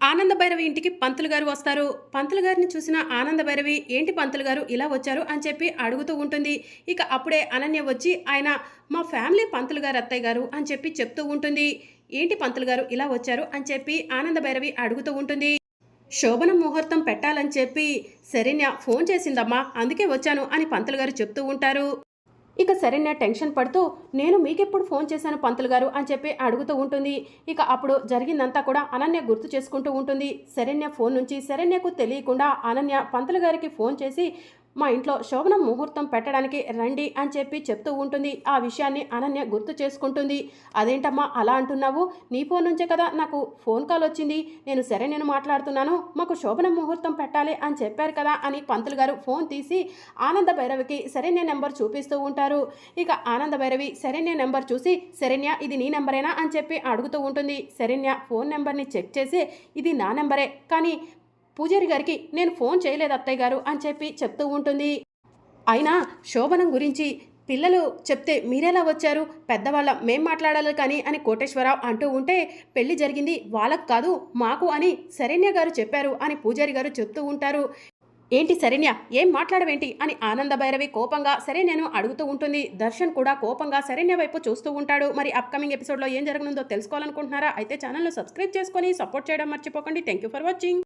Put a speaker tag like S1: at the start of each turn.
S1: ఆనంద భైరవి ఇంటికి పంతులు గారు వస్తారు. పంతులు గారిని చూసిన ఆనంద భైరవి ఏంటి పంతులు గారు ఇలా వచ్చారు? అని చెప్పి అడుగుతూ ఉంటుంది. ఇక అప్పుడే అనన్య వచ్చి ఆయన మా ఫ్యామిలీ పంతులు గారు అత్తయ్య గారు అని చెప్పి చెప్తూ ఉంటుంది. ఏంటి పంతులు గారు ఇలా వచ్చారు? అని చెప్పి ఆనంద భైరవి అడుగుతూ ఉంటుంది. శోభన ముహూర్తం పెట్టాలని చెప్పి శరణ్య ఫోన్ చేసిందమ్మా అందుకే వచ్చాను అని పంతులు గారు చెప్తూ ఉంటారు. ఇక శరణ్య టెన్షన్ పడుతూ నేను మీకెప్పుడు ఫోన్ చేశాను పంతులు గారు? అని చెప్పి అడుగుతూ ఉంటుంది. ఇక అప్పుడు జరిగిందంతా కూడా అనన్య గుర్తు చేసుకుంటూ ఉంటుంది. శరణ్య ఫోన్ నుంచి శరణ్యకు తెలియకుండా అనన్య పంతులు గారికి ఫోన్ చేసి మా ఇంట్లో శోభనం ముహూర్తం పెట్టడానికి రండి అని చెప్పి చెప్తూ ఉంటుంది. ఆ విషయాన్ని అనన్య గుర్తు చేసుకుంటుంది. అదేంటమ్మా అలా అంటున్నావు? నీ ఫోన్ నుంచే కదా నాకు ఫోన్ కాల్ వచ్చింది. నేను సరే నేను మాట్లాడుతున్నాను. మాకు శోభనం ముహూర్తం పెట్టాలి అని చెప్పారు కదా అని పంతులు గారు ఫోన్ తీసి ఆనంద భైరవికి శరణ్య నెంబర్ చూపిస్తూ ఉంటారు. ఇక ఆనంద భైరవి శరణ్య నెంబర్ చూసి శరణ్య ఇది నీ నెంబరేనా? అని చెప్పి అడుగుతూ ఉంటుంది. శరణ్య ఫోన్ నెంబర్ని చెక్ చేసి ఇది నా నెంబరే. కానీ పూజారి గారికి నేను ఫోన్ చేయలేదు అత్తయ్య గారు అని చెప్పి చెప్తూ ఉంటుంది. అయినా శోభనం గురించి పిల్లలు చెప్తే మీరెలా వచ్చారు? పెద్దవాళ్ళ మేం మాట్లాడాలి కానీ అని కోటేశ్వరరావు అంటూ ఉంటే పెళ్ళి జరిగింది వాళ్ళకు కాదు మాకు అని శరణ్య గారు చెప్పారు అని పూజారి గారు చెప్తూ ఉంటారు. ఏంటి శరణ్య? ఏం మాట్లాడవేంటి? అని ఆనంద భైరవి కోపంగా సరే నేను అడుగుతూ ఉంటుంది. దర్శన్ కూడా కోపంగా శరణ్య వైపు చూస్తూ ఉంటాడు. మరి అప్కమింగ్ ఎపిసోడ్లో ఏం జరగనుందో తెలుసుకోవాలనుకుంటున్నారా? అయితే ఛానల్ను సబ్స్క్రైబ్ చేసుకొని సపోర్ట్ చేయడం మర్చిపోకండి. Thank you for watching